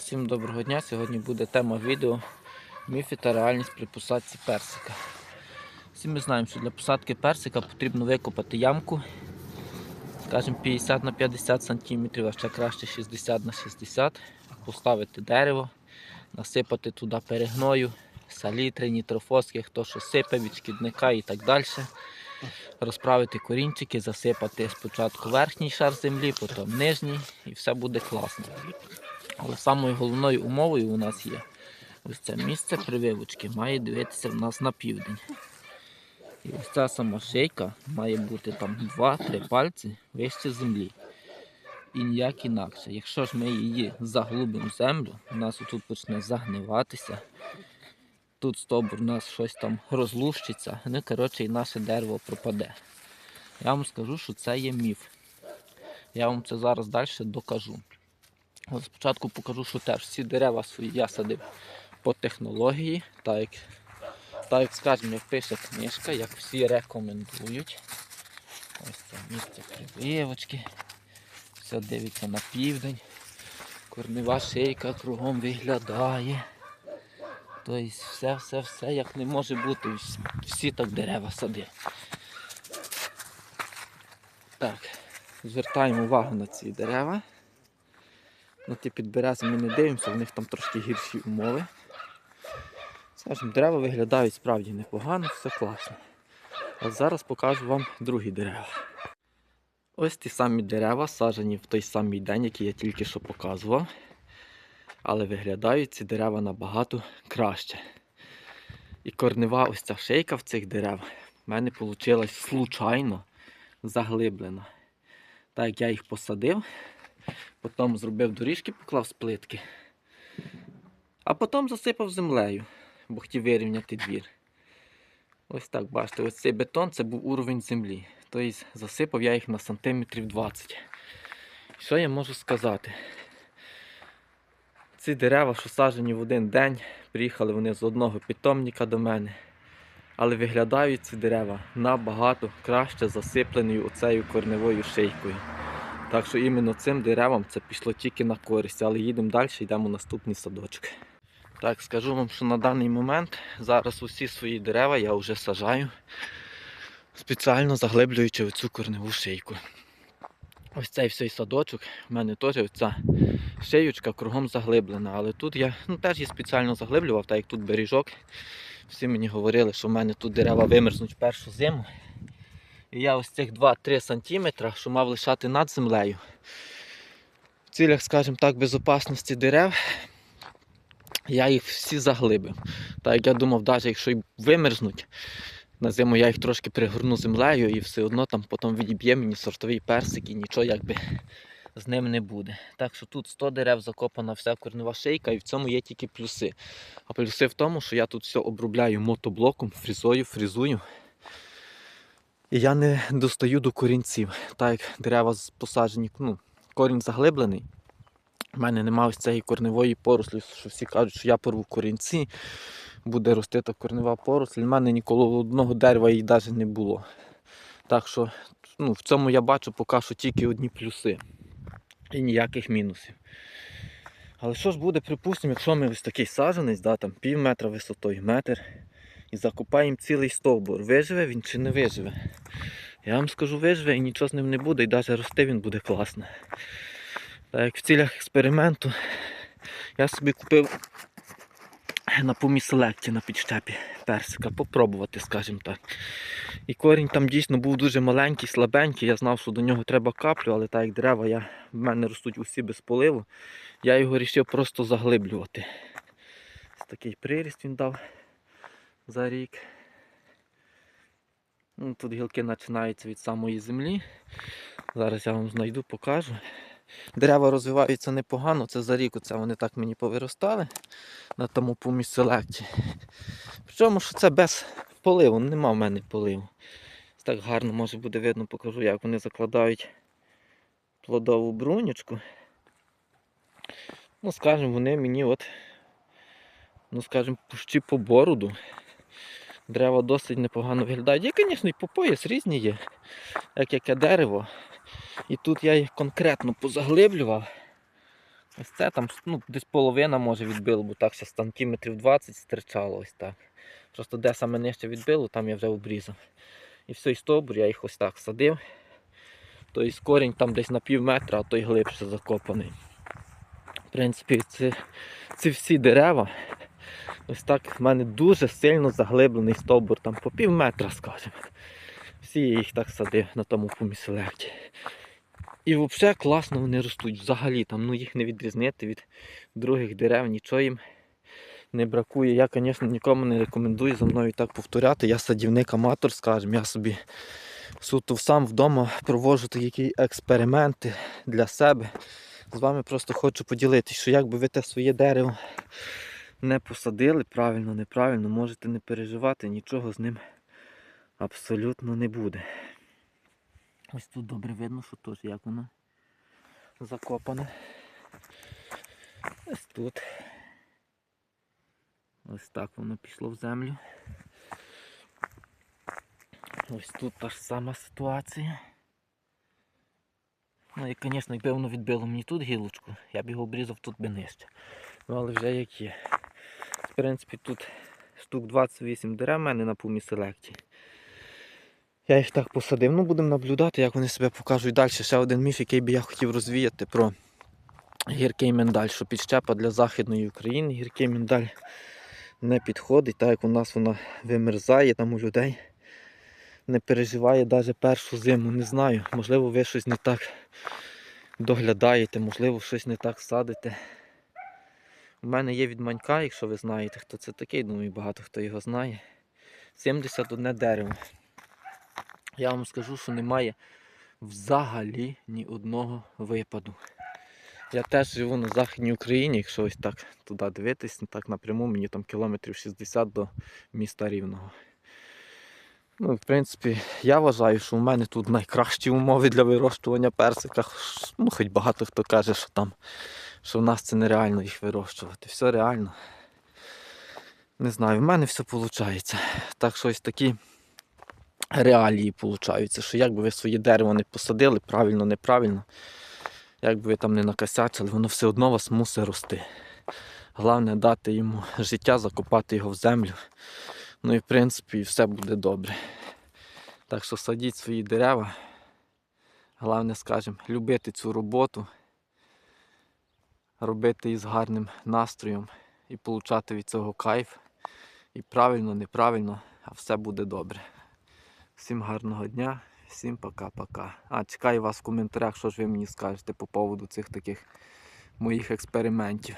Всім доброго дня. Сьогодні буде тема відео міфи та реальність при посадці персика. Всі ми знаємо, що для посадки персика потрібно викопати ямку, скажімо, 50 на 50 см, а ще краще 60 на 60 поставити дерево, насипати туди перегною, салітри, нітрофоски, хто що сипе від шкідника і так далі. Розправити корінчики, засипати спочатку верхній шар землі, потім нижній, і все буде класно. Але самою головною умовою у нас є ось це місце прививочки має дивитися в нас на південь. І ось ця сама шейка має бути там 2-3 пальці вище землі. І ніяк інакше. Якщо ж ми її заглубимо в землю, у нас тут почне загниватися. Тут стовбур у нас щось там розлущиться, ну коротше і наше дерево пропаде. Я вам скажу, що це є міф. Я вам це зараз далі докажу. Спочатку покажу, що теж всі дерева свої я садив по технології, так як, так як скажімо, пише книжка, як всі рекомендують. Ось це місце прививочки. Все дивиться на південь. Корнева шийка кругом виглядає. Тобто все, все, все як не може бути. Всі так дерева садять. Так, звертаємо увагу на ці дерева. На ті підберези ми не дивимося, в них там трошки гірші умови. Скажімо, дерева виглядають справді непогано, все класно. А зараз покажу вам другі дерева. Ось ті самі дерева, саджені в той самий день, який я тільки що показував. Але виглядають ці дерева набагато краще. І корнева ось ця шейка в цих дерев в мене вийшла случайно заглиблена. Так як я їх посадив, потім зробив доріжки, поклав з плитки, а потім засипав землею, бо хотів вирівняти двір. Ось так, бачите, ось цей бетон це був уровень землі. Тобто засипав я їх на сантиметрів 20. Що я можу сказати? Ці дерева, що саджені в один день, приїхали вони з одного питомника до мене. Але виглядають ці дерева набагато краще засипленою оцею корневою шийкою. Так що іменно цим деревам це пішло тільки на користь, але їдемо далі, йдемо в наступний садочок. Так, скажу вам, що на даний момент зараз усі свої дерева я вже сажаю, спеціально заглиблюючи оцю корневу шийку. Ось цей всей садочок, в мене теж оця шиючка кругом заглиблена, але тут я ну, теж її спеціально заглиблював, так як тут бережок. Всі мені говорили, що в мене тут дерева вимерзнуть першу зиму. І я ось цих 2-3 см, що мав лишати над землею. В цілях, скажімо так, безпечності дерев я їх всі заглибив. Так як я думав, навіть якщо й вимерзнуть, на зиму я їх трошки пригорну землею і все одно там потім відіб'є мені сортовий персик і нічого якби з ним не буде. Так що тут 100 дерев закопана вся корнева шийка і в цьому є тільки плюси. А плюси в тому, що я тут все обробляю мотоблоком, фрізою, фрізую. І я не достаю до корінців. Так як дерева посаджені, ну, корінь заглиблений. У мене немає ось цієї корневої порослі, що всі кажуть, що я порву корінці, буде рости та корнева поросль. У мене ніколи одного дерева її навіть не було. Так що ну, в цьому я бачу поки що тільки одні плюси і ніяких мінусів. Але що ж буде, припустимо, якщо ми ось такий саджанець, да, там пів метра висотою, метр, і закопаємо цілий стовбур, виживе він чи не виживе? Я вам скажу, виживе і нічого з ним не буде, і навіть рости він буде класно. Так як в цілях експерименту я собі купив на помі селекті на підщепі персика, попробувати, скажімо так. І корінь там дійсно був дуже маленький, слабенький. Я знав, що до нього треба каплю, але так як дерева я, в мене ростуть усі без поливу, я його вирішив просто заглиблювати. Ось такий приріст він дав за рік. Ну, Тут гілки починаються від самої землі. Зараз я вам знайду, покажу. Дерева розвиваються непогано, це за рік оце вони так мені повиростали на тому поміж селекті. Причому що це без поливу, нема в мене поливу. Так гарно може буде видно, покажу, як вони закладають плодову брунючку. Ну, скажімо, вони мені от, ну скажімо, пущі по бороду. Дерева досить непогано виглядають. Є, звісно, і по пояс різні є, як яке дерево. І тут я їх конкретно позаглиблював. Ось це там ну, десь половина може відбило, бо так ще сантиметрів 20 стирчало ось так. Просто де саме нижче відбило, там я вже обрізав. І все, і стовбур я їх ось так садив. Тобто корінь там десь на пів метра, а той глибше закопаний. В принципі, це, ці всі дерева. Ось так в мене дуже сильно заглиблений стовбур, там по пів метра, скажімо. Всі я їх так садив на тому поміселекті. І взагалі класно вони ростуть. Взагалі там ну, їх не відрізнити від других дерев, нічого їм не бракує. Я, звісно, нікому не рекомендую за мною так повторяти. Я садівник-аматор, скажімо, я собі суто сам вдома проводжу такі експерименти для себе. З вами просто хочу поділитися, що якби ви те своє дерево не посадили правильно, неправильно, можете не переживати, нічого з ним абсолютно не буде. Ось тут добре видно, що теж як воно закопане. Ось тут. Ось так воно пішло в землю. Ось тут та ж сама ситуація. Ну і, звісно, якби воно відбило мені тут гілочку, я б його обрізав тут би нижче. Ну але вже як є. В принципі, тут штук 28 дерев в мене на пумі селекті. Я їх так посадив. Ну, будемо наблюдати, як вони себе покажуть далі. Ще один міф, який би я хотів розвіяти про гіркий миндаль, що підщепа для Західної України. Гіркий миндаль не підходить, так як у нас вона вимерзає там у людей. Не переживає навіть першу зиму, не знаю. Можливо, ви щось не так доглядаєте, можливо, щось не так садите. У мене є від манька, якщо ви знаєте, хто це такий, думаю, багато хто його знає. 71 дерево. Я вам скажу, що немає взагалі ні одного випаду. Я теж живу на Західній Україні, якщо ось так туди дивитись, так напряму, мені там кілометрів 60 до міста Рівного. Ну, в принципі, я вважаю, що в мене тут найкращі умови для вирощування персика. Ну, хоч багато хто каже, що там, що в нас це нереально їх вирощувати. Все реально. Не знаю, в мене все виходить. Так що ось такі реалії получаються, що як би ви своє дерево не посадили, правильно, неправильно, як би ви там не накосячили, воно все одно вас мусить рости. Головне дати йому життя, закопати його в землю. Ну і в принципі все буде добре. Так що садіть свої дерева. Головне, скажімо, любити цю роботу, робити її з гарним настроєм і получати від цього кайф. І правильно, неправильно, а все буде добре. Всім гарного дня, всім пока-пока. А, чекаю вас в коментарях, що ж ви мені скажете по поводу цих таких моїх експериментів.